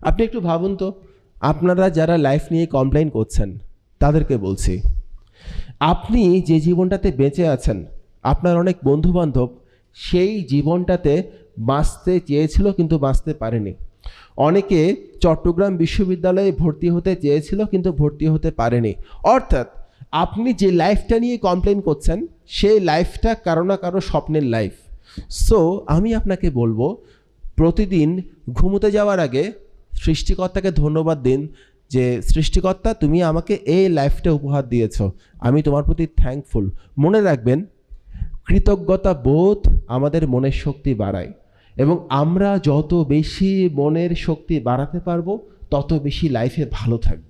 আপনি একটু ভাবুন তো, আপনারা যারা লাইফ নিয়ে কমপ্লেন করছেন, তাদেরকে বলছি, আপনি যে জীবনটাতে বেঁচে আছেন, আপনার অনেক বন্ধু বান্ধব সেই জীবনটাতে বাঁচতে চেয়েছিল কিন্তু বাঁচতে পারেনি। অনেকে চট্টগ্রাম বিশ্ববিদ্যালয়ে ভর্তি হতে চেয়েছিল কিন্তু ভর্তি হতে পারেনি। অর্থাৎ আপনি যে লাইফটা নিয়ে কমপ্লেন করছেন, সেই লাইফটা কারও না কারও স্বপ্নের লাইফ সো আমি আপনাকে বলব প্রতিদিন ঘুমোতে যাওয়ার আগে সৃষ্টিকর্তাকে ধন্যবাদ দিন যে, সৃষ্টিকর্তা, তুমি আমাকে এই লাইফটা উপহার দিয়েছ। আমি তোমার প্রতি থ্যাঙ্কফুল মনে রাখবেন, কৃতজ্ঞতা বোধ আমাদের মনের শক্তি বাড়ায় এবং আমরা যত বেশি মনের শক্তি বাড়াতে পারব, তত বেশি লাইফে ভালো থাকব।